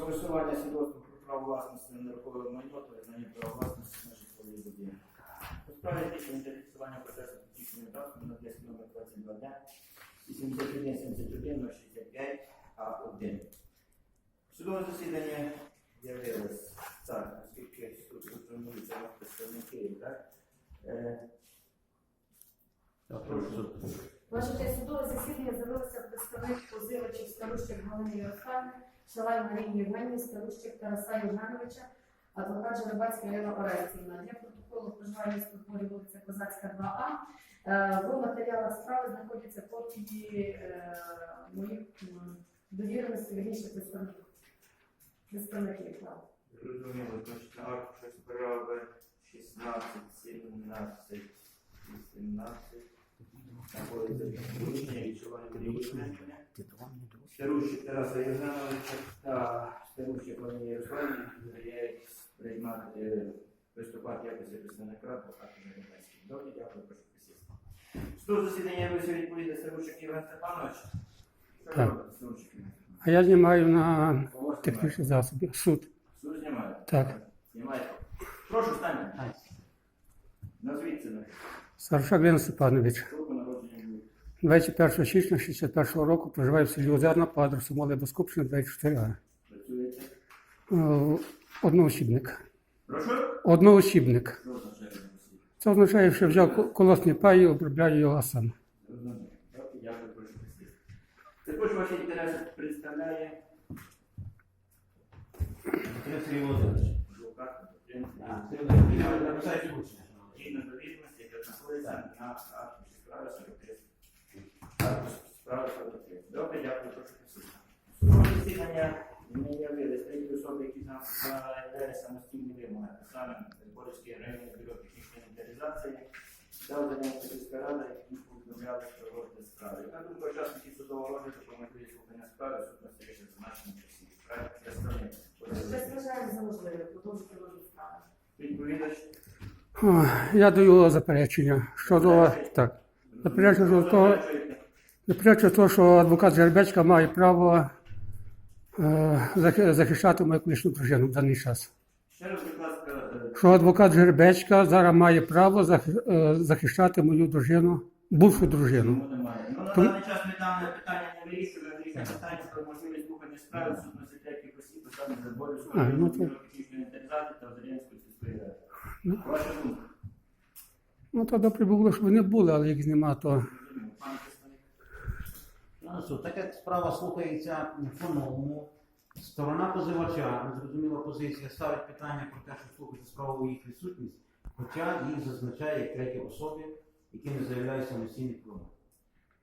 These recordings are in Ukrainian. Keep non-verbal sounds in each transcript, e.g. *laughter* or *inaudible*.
скасування свідоцтва про право власності на нерухоме майно та визнання права власності на житлові будинки. У справі рішення та фіксування процесу технічної датки на 10 номер 22 дня 81 71 065 А1. Судове засідання з'явилось так, оскільки тут сформуються представники, так? Е, прошу. Ваше судове засідання з'явилося представник позивачів Старущик Галини Ярославни, Шалай Марії Євгенії, Старущик Тараса Євгеновича, адвокат Жеребецька Ірина Орестівна. Для протоколу проживання структурі вулиця Козацька 2А. Е, В матеріалах справи знаходяться копії е, моїх м, довіреностей, вірніше представників. Так. Зрозуміло, значить, аркуша справи 16, 17, 18. Знаходиться порушення відчування періодичної. Старущик Тараса Євгеновича та Старущик Валерія Ярославівна довіряють приймати, е, виступати якості представника адвоката Жеребецький. Добре, дякую, прошу присісти. Суд засідання висів відповідає Старущик Євген Степанович. Так. Степанович? А я знімаю на знімаєте? технічні засоби. Суд. Суд знімає? Так. Знімайте. Прошу, станьте. Назвіть це. Саршак Леонід Степанович. Буде. 21 січня 61 року проживаю в селі Озерна по адресу Мале Безкупщина, 24А. Е, Одноосібник. Одноосібник. Це означає, що взяв ко- колосні паї і обробляю його сам. Також ваші інтереси представляє написаєте учня. Згідно довідності, яка знаходиться на аркуші справи 43. Справи 43. Добре, дякую, прошу. Судове засідання не явились треті особи, які нам заявляли самостійні вимоги, а саме Борівський районний бюро технічної інвентаризації, та Озернянська сільська рада, які повідомляли про розгляд справи. Яка думка учасників судового розгляду про можливість слухання справи, суд настояще зазначені часі. Правильно, представник. Щось вважаємо за можливе продовжити розгляд справи. Відповідач. Я даю заперечення щодо так. Заперечення щодо того? Заперечую того, що адвокат Жеребецька має право е, захищати мою колишню дружину в даний час. Ще раз, будь ласка, е, Що адвокат Жеребецька зараз має право захи- е, захищати мою дружину, бувшу дружину. чому немає? Ну, на Тому- даний час ми дане питання не вирішуємо, вирішуємо питання про можливість слухання справи, суд на третіх осіб, саме за зборів А, ну, то- технічної інвентаризації та Озерянської сільської ради. Ну. Ваша думка? Ну, то добре було, щоб вони були, але їх нема, то Зрозуміло. Пане представник. Ну, суд, так як справа слухається по-новому, сторона позивача, незрозуміла позиція, ставить питання про те, що слухати справу у їх відсутність, хоча їх зазначає як треті особи, які не заявляють самостійних прав.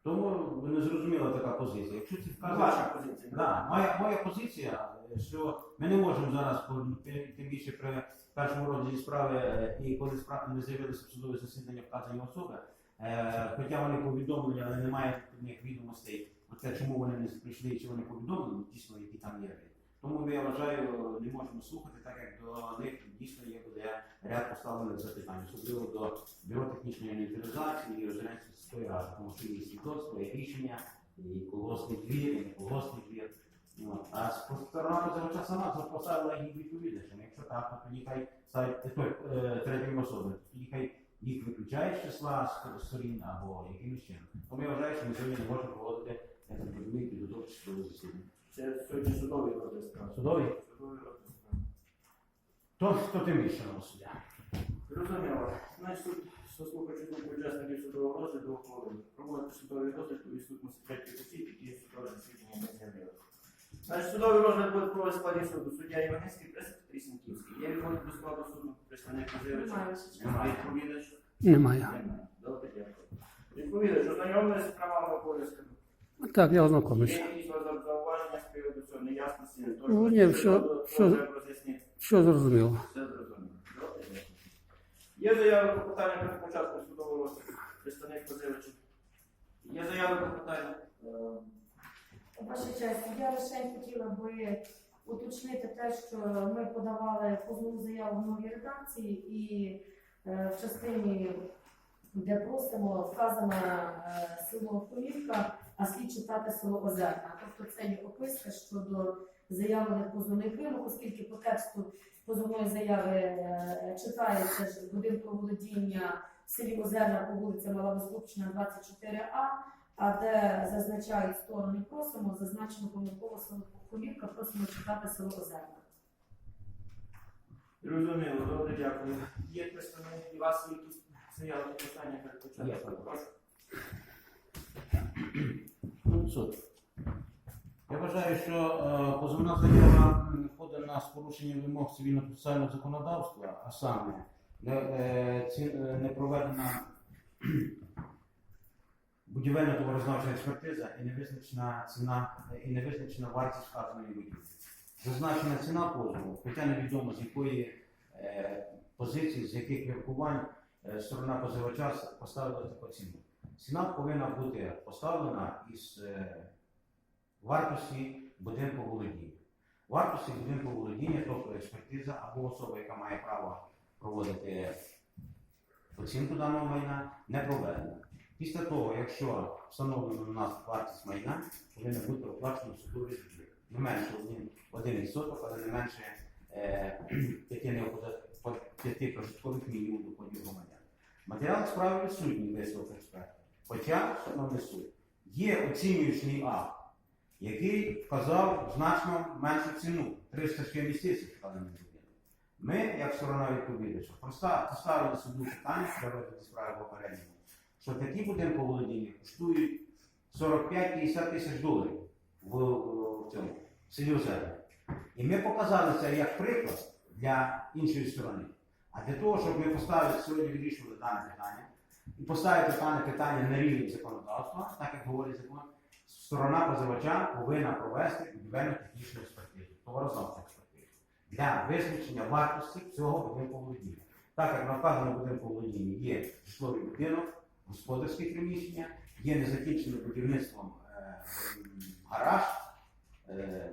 Тому не зрозуміла така позиція. Якщо вказано, Ваша позиція. Да, моя, моя позиція, що ми не можемо зараз, тим більше при першому розгляді справи, е, і коли справа не з'явилися в судове засідання вказані особи, е, хоча вони повідомлені, але немає відповідних відомостей те, чому вони не прийшли, чи вони повідомлені, дійсно, які там є. Тому я вважаю, не можемо слухати, так як до них дійсно є буде ряд поставлених запитань, особливо до бюро технічної інвентаризації і Розглянської сільської ради, тому що є свідоцтво, є рішення, і колгоспний двір, і не колгоспний двір. Ну, а сторона позивача сама поставила їх відповідачем. Якщо так, то тоді хай ставить е, той, е, особи, тоді хай їх виключають з числа сторін або якимось чином. Тому я вважаю, що ми сьогодні не можемо проводити, я так розумію, підготовче судове засідання. Це сьогодні судовий розгляд справи. Судовий? Судовий розгляд справи. То, то тим більше на суддя. Зрозуміло. Значить, суд, заслухавши думку учасників судового розгляду, ухвалив. Проводити судовий розгляд у відсутності третіх осіб, які судове засідання не з'явилися. Значить, судовий розгляд буде проводити складі суду. Суддя Іванецький, пресекретарій Сінківський. Є відводить до складу суду представник позивача? Немає, честь. Немає відповідач? немає. Немає. Добре, дякую. Відповідач, ознайомилися з правами обов'язками. Так, я Є якісь зауваження з приводу цього неясності? Ну, ні, все- все- роз'яснити. Все зрозуміло. Все зрозуміло. Добре, дякую. Є заяви про питання про початку судового розгляду. Представник позивача. Є заяви про питання. Е, Ваша честь, я лише хотіла би уточнити те, що ми подавали позовну заяву в новій редакції і е, в частині, де просимо, вказана е, село Холівка, а слід читати село Озерна. Тобто це є описка щодо заявлених позовних вимог, оскільки по тексту позовної заяви е, читається будинку володіння в селі Озерна по вулиці Мала 24А, а де зазначають сторони просимо, зазначено помилково Кулівка, просимо читати село Озерна. Зрозуміло, добре, дякую. Є представник, і у вас якісь заяви питання перед початком? Прошу. Суд. Я вважаю, що е, позовна заява подана з порушенням вимог цивільно-процесуального законодавства, а саме не, е, ці, е, не проведена будівельна товарознавча експертиза і не визначена ціна і не визначена вартість вказаної будівлі. Зазначена ціна позову, хоча невідомо з якої е, позиції, з яких міркувань е, сторона позивача поставила таку ціну. Ціна повинна бути поставлена із е, вартості будинку володіння. Вартості будинку володіння, тобто експертиза або особа, яка має право проводити оцінку даного майна, не проведена. Після того, якщо встановлено у нас вартість майна, повинна бути оплачена судовий збір. Не менше один, один відсоток, але не менше е, *clears throat* п'яти прожиткових мінімум доходів громадян. Матеріал справи відсутній висновок експерта. Хоча, шановний суд, є оцінюючий акт, який вказав значно меншу ціну 360 тисяч вказаний будинок. Ми, як сторона відповідача, поставили суду питання для розгляду справи попередньо, що такі будинки володіння коштують 45-50 тисяч доларів в, в цьому в. І ми показали це як приклад для іншої сторони. А для того, щоб ми поставили сьогодні вирішували дане питання і поставити дане питання на рівень законодавства, так як говорить закон, сторона позивача повинна провести будівельну технічну експертизу, товарознавчу експертизу для визначення вартості цього будинку володіння. Так як на вказаному будинку володіння є житловий будинок, господарські приміщення, є незакінченим будівництвом е, гараж, е,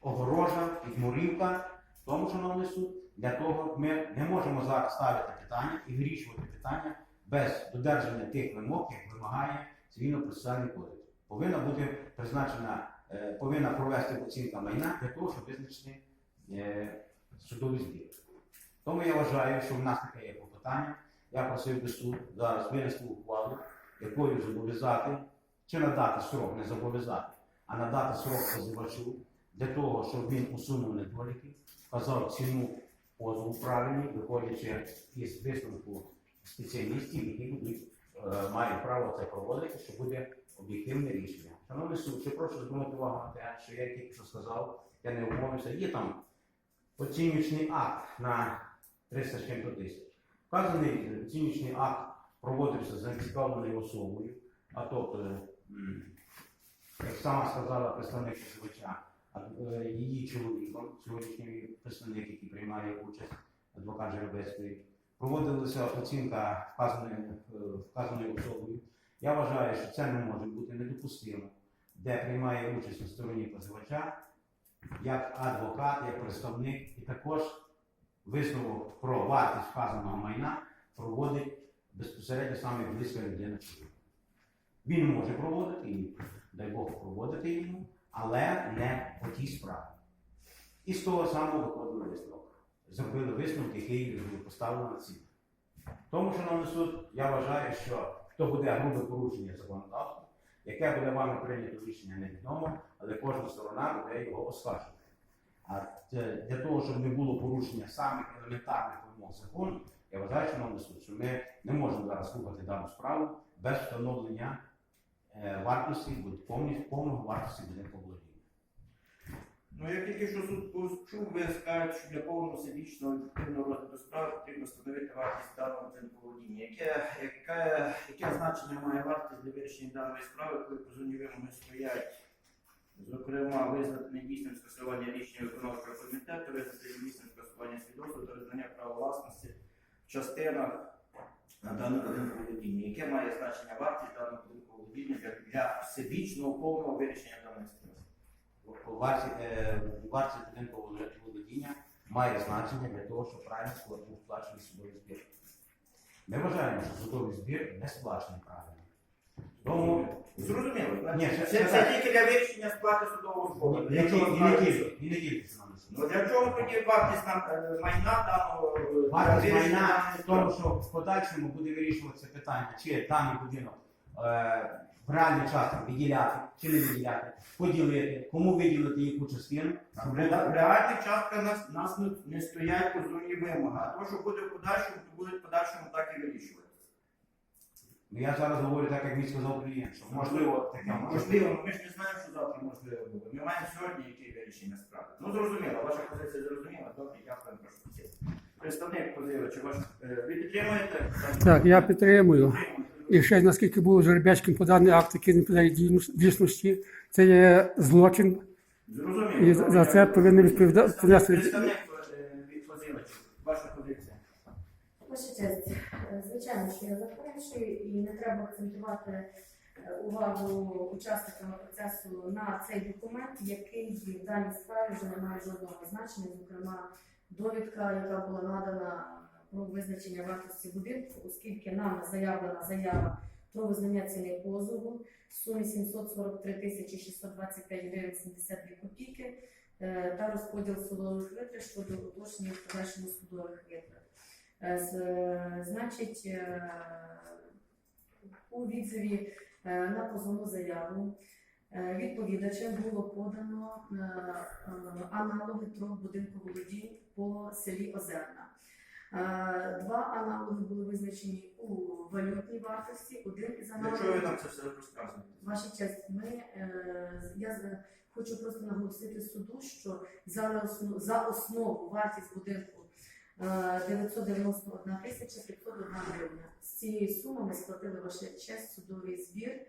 огорожа, підмурівка. Тому, шановний суд, для того ми не можемо зараз ставити питання і вирішувати питання без додержання тих вимог, як вимагає цивільно-процесуальний кодекс. Повинна бути призначена, е, повинна провести оцінка майна для того, щоб визначити е, судовий збір. Тому я вважаю, що в нас таке є клопотання. Я просив би суд зараз винести ухвалу, якою зобов'язати, чи надати срок, не зобов'язати, а надати срок позивачу для того, щоб він усунув недоліки, вказав ціну позову правильні, виходячи із висновку спеціалістів, які будуть, е, мають право це проводити, що буде об'єктивне рішення. Шановний суд, ще прошу звернути увагу на те, що я тільки що сказав, я не умовився, є там оцінювачний акт на 300 чим-то тисяч. Вказаний оцінювачний акт проводився з зацікавленою особою, а тобто, як сама сказала представник позивача, е, її чоловіком, сьогоднішній представник, який приймає участь, адвокат Жеребецької, проводилася оцінка вказаної, е, вказаною особою. Я вважаю, що це не може бути недопустимо, де приймає участь на стороні позивача, як адвокат, як представник, і також висновок про вартість вказаного майна проводить безпосередньо саме близька людина. Він може проводити, і дай Бог проводити йому, але не по тій справі. І з того самого виходили висновок. Зробили висновок, який поставили на ціль. Тому, шановний суд, я вважаю, що то буде грубе порушення законодавства, яке буде вами прийнято рішення невідомо, але кожна сторона буде його оскаржувати. А для того, щоб не було порушення самих елементарних вимог закону, я вважаю, шановний суд, що ми не можемо зараз слухати дану справу без встановлення е, вартості, повного вартості будинку володіння. Ну, я тільки що суд почув, ви скажете, що для повного всебічного ефективного розгляду справи потрібно встановити вартість даного будинку володіння. Яке, яке, яке значення має вартість для вирішення даної справи, коли позовні вимоги стоять? Зокрема, визнати недійсним скасування рішення виконавчого комітету, визнати недійсним скасування свідоцтва та визнання права власності в частинах на даний будинку володіння. Яке має значення вартість даного будинку володіння для, для всебічного повного вирішення даної справи? Вартість, е, вартість будинку володіння має значення для того, щоб правильно сплачений судовий збір. Ми вважаємо, що судовий збір не сплачений правильно. Тому Зрозуміло. Ні, Це, це- тільки для вирішення сплати судового збору. не Якщо і не сплати- і не Ну для чого тоді вартість нам е, майна даного е, Вартість для вирішення майна в тому, що в подальшому буде вирішуватися питання, чи даний будинок е, в реальний час там виділяти, чи не виділяти, поділити, кому виділити яку частину. щоб ре- в реальних частках нас, нас не, не стоять позовні вимоги, а то, що буде в подальшому, то буде в подальшому так і вирішуватися. Ну, Я зараз говорю так, як мені сказав клієнт, що можливо таке Можливо, ну, ми ж не знаємо, що завтра можливо буде. Ми маємо сьогодні які вирішення справи. Ну зрозуміло, ваша позиція зрозуміла. Добре, дякую, прошу підсісти. Представник позивача, ваш е, ви підтримуєте? Так, я підтримую. І ще наскільки було Жеребячким поданий акт, який не дійсну- дійсності, це є злочин. Зрозуміло. І за- це повинні відповіда- понести- Представник е, від позивача, ваша позиція. Ваша честь, звичайно, що я заперечую і не треба акцентувати е, увагу учасниками процесу на цей документ, який в даній справі вже не має жодного значення, зокрема довідка, яка була надана про визначення вартості будинку, оскільки нам заявлена заява про визнання ціни позову в сумі 743 тисячі 625 гривень 72 копійки е, та розподіл судових витрат щодо уточнення в подальшому судових витрат. Значить, е, у відзиві е, на позовну заяву е, відповідачем було подано аналоги трьох будинку володінь по селі Озерна. Два аналоги були визначені у валютній вартості. Один із Для чого нам це все розказуєте? Ваша честь, ми я хочу просто наголосити суду, що за основу, за основу вартість будинку 991 тисяча 501 гривня. З цієї суми ми сплатили ваша честь судовий збір.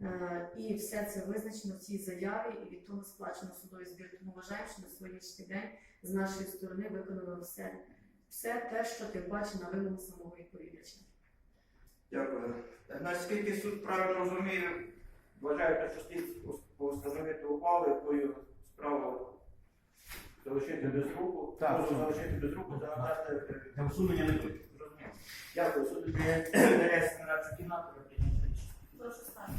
е, І все це визначено в цій заяві, і від того сплачено судовий збір. Тому вважаємо, що на сьогоднішній день з нашої сторони виконано все, все те, що тим паче на вимогу самого відповідача. Дякую. Наскільки суд правильно розуміє, вважаєте, що слід постановити ухвалу, якою справу залишити без руху, Так. позов залишити без руху та надати е, Для усунення не буде. зрозуміло. Дякую. Суд віддається *clears throat* на нашу кімнату для прийняття рішення. Прошу стати.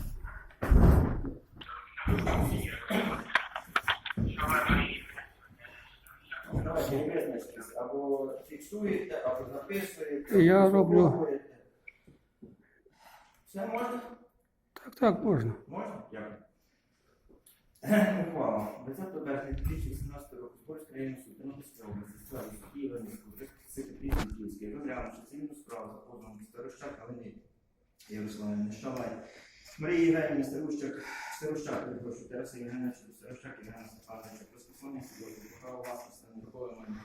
Давайте ви визначтесь, або фіксуєте, або записуєте. Я або роблю. слуховуєте. Все можна? Так, так, можна. Можна? Дякую. Ухвала. 20 березня 2018 року Польська районна суд Тернопільської області справі Києва Київський розглянувши цивільну справу за позовом Старощак Галини Ярославівни Шалай, Марії Євгенівни Старущак, Старощак, перепрошую, Тараса Євгеновича, Старощак Євгена Степановича, про скасування свідоцтва про право власності на нерухоме майно,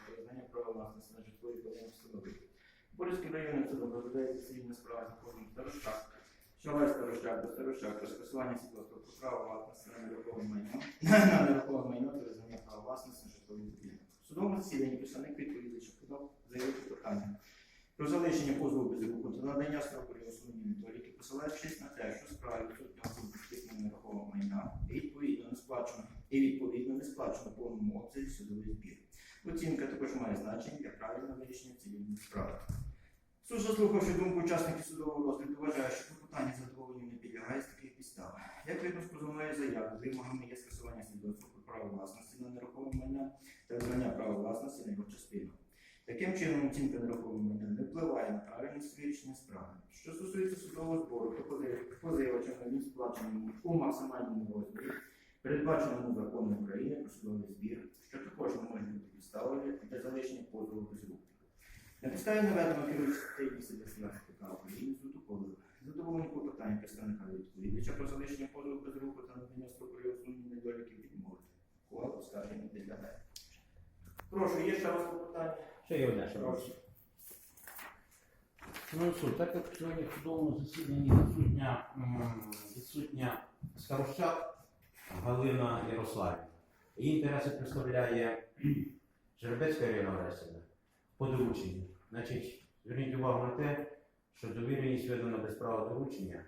про права власності на житлові будинки встановити. Польським районним судом розглядається цивільна справа за позовом Старощак, Шалай Старощак до Старощак про скасування свідоцтва про право власності на нерухоме майно, *clears throat* на нерухоме майно та визнання права власності на житлові будинки. В судовому засіданні представник відповідача подав заявити прохання про залишення позову без руху та надання строку усунення недоліки, посилаючись на те, що справі відсутня особистих нерухомого майна відповідно не сплачено і відповідно не сплачено повному обсязі судовий збір. Оцінка також має значення для правильного вирішення цивільної справи. Суд, заслухавши думку учасників судового розгляду, вважає, що клопотання задоволенню не підлягає з таких підстав. Як видно з позовної заяви, вимогами є скасування свідоцтва про право власності на нерухоме майна та визнання права власності на його частину. Таким чином, оцінка нерухомого майна не впливає на правильність вирішення справи. Що стосується судового збору, то позив- позивачем він сплачений у максимальному розмірі, передбаченому законом України про судовий збір, що також не може бути підставою для залишення позову без руху. На підставі наведено керуючи статтею 10 КК України суд ухвалив задоволені клопотання представника відповідача про залишення позову без руху та надання строку для усунення недоліків відмовити. Ухвала оскарження підлягає. Прошу, є ще раз клопотання? Ще є одне, що Прошу. Ну, суд, так як сьогодні в судовому засіданні відсутня, відсутня Старощак Галина Ярославівна. Її інтереси представляє Жеребецька Ірина Оресівна по дорученню. Значить, зверніть увагу на те, що довіреність видана без права доручення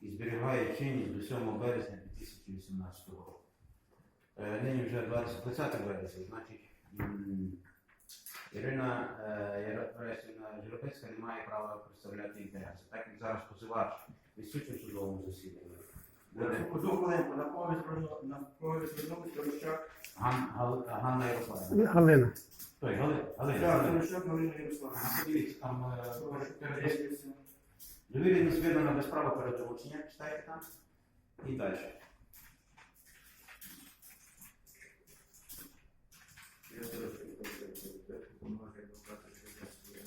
і зберігає чинність до 7 березня 2018 року. Е, Нині вже 20, 20 березня, значить, Ірина е, Оресівна не має права представляти інтереси. Так як зараз позивач відсутні в судовому засіданні. Одну хвилинку, на кого ви звернули, на кого ви звернулись, Тарущак? Ган, Гал, Ганна Ярославівна. Галина. Той, Галина. Так, Галина. Тарущак Галина Ярославівна. Подивіться, там е, перед- довіреність видана без права передовочення, читайте там. І далі. Адвокату Черкаської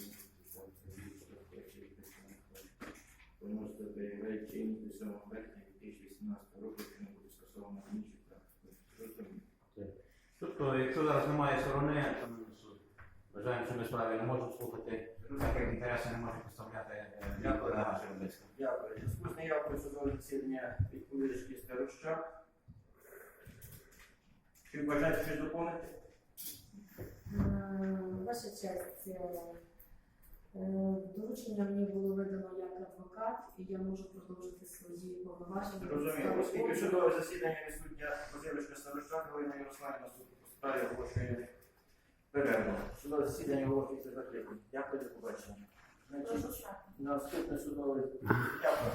Поносити перегляд чинності 7 березня 2018 року, що не буде скасовано інших практик. Тобто, якщо зараз немає сторони, там вважаємо, що ми справі не можемо слухати, так як інтереси не можемо представляти е, Дякую. колега Жеребецька. Дякую. У зв'язку з неявкою судового засідання відповідачки Старощак. Чи бажаєте щось доповнити? Е, Ваша честь, е, е, доручення мені було видано як адвокат, і я можу продовжити свої повноваження. Зрозуміло. Оскільки судове засідання відсутня позивачка Старощак Галина Ярославівна суд по справі оголошує перерву. Судове засідання оголошується закритим. Дякую, до побачення. Значить, наступне судове. Дякую.